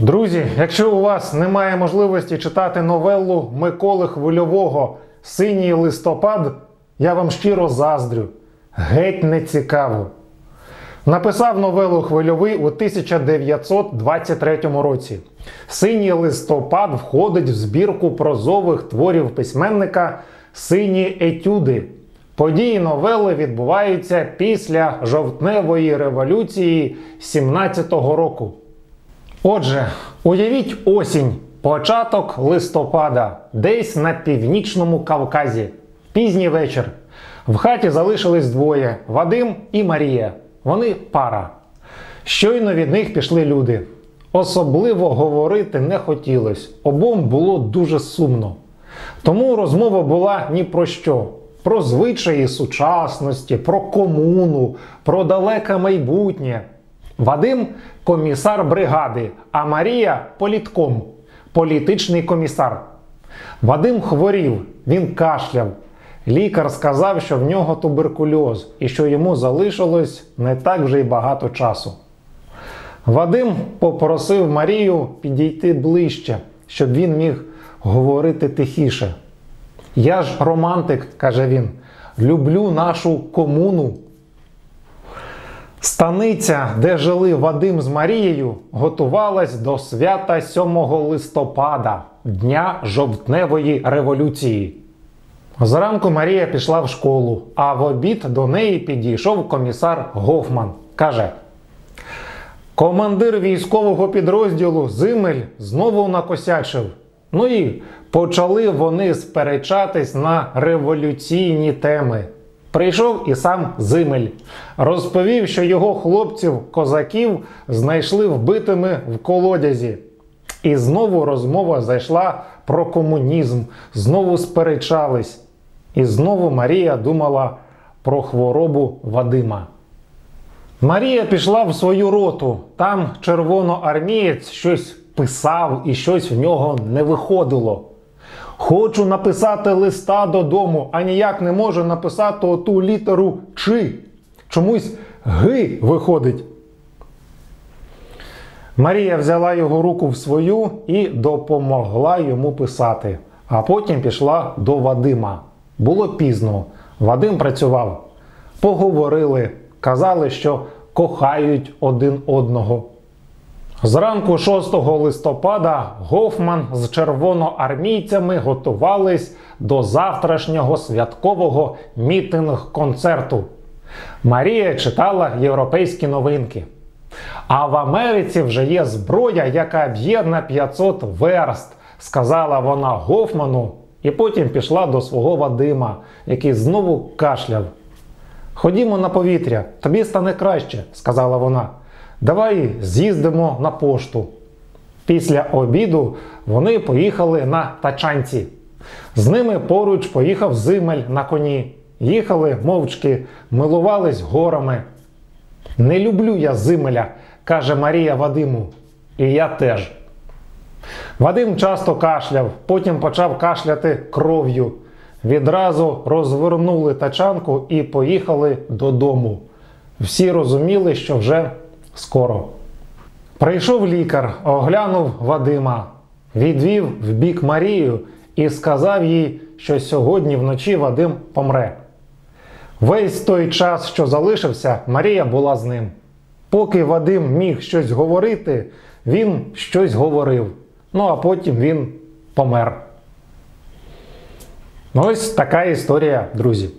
Друзі, якщо у вас немає можливості читати новелу Миколи Хвильового Синій листопад, я вам щиро заздрю. Геть не цікаво. Написав новелу Хвильовий у 1923 році. Синій листопад входить в збірку прозових творів письменника Сині етюди. Події новели відбуваються після жовтневої революції 17-го року. Отже, уявіть осінь, початок листопада, десь на північному Кавказі. Пізній вечір. В хаті залишились двоє Вадим і Марія. Вони пара. Щойно від них пішли люди. Особливо говорити не хотілось, обом було дуже сумно. Тому розмова була ні про що: про звичаї сучасності, про комуну, про далеке майбутнє. Вадим комісар бригади, а Марія політком, політичний комісар. Вадим хворів, він кашляв. Лікар сказав, що в нього туберкульоз і що йому залишилось не так вже й багато часу. Вадим попросив Марію підійти ближче, щоб він міг говорити тихіше. Я ж романтик, каже він, люблю нашу комуну. Станиця, де жили Вадим з Марією, готувалась до свята 7 листопада, Дня жовтневої революції. Зранку Марія пішла в школу, а в обід до неї підійшов комісар Гофман. Каже: Командир військового підрозділу Зимель знову накосячив. Ну і почали вони сперечатись на революційні теми. Прийшов і сам Зимель. Розповів, що його хлопців-козаків знайшли вбитими в колодязі. І знову розмова зайшла про комунізм, знову сперечались. І знову Марія думала про хворобу Вадима. Марія пішла в свою роту. Там червоноармієць щось писав і щось в нього не виходило. Хочу написати листа додому, а ніяк не можу написати оту літеру чи. Чомусь ги виходить. Марія взяла його руку в свою і допомогла йому писати. А потім пішла до Вадима. Було пізно. Вадим працював. Поговорили, казали, що кохають один одного. Зранку 6 листопада Гофман з червоноармійцями готувались до завтрашнього святкового мітинг-концерту. Марія читала європейські новинки. А в Америці вже є зброя, яка б'є на 500 верст, сказала вона Гофману, і потім пішла до свого Вадима, який знову кашляв. Ходімо на повітря, тобі стане краще, сказала вона. Давай з'їздимо на пошту. Після обіду вони поїхали на тачанці. З ними поруч поїхав Зимель на коні. Їхали мовчки, милувались горами. Не люблю я Зимеля, каже Марія Вадиму. І я теж. Вадим часто кашляв, потім почав кашляти кров'ю. Відразу розвернули тачанку і поїхали додому. Всі розуміли, що вже скоро. Прийшов лікар, оглянув Вадима, відвів в бік Марію і сказав їй, що сьогодні вночі Вадим помре. Весь той час, що залишився, Марія була з ним. Поки Вадим міг щось говорити, він щось говорив. Ну а потім він помер. Ось така історія, друзі.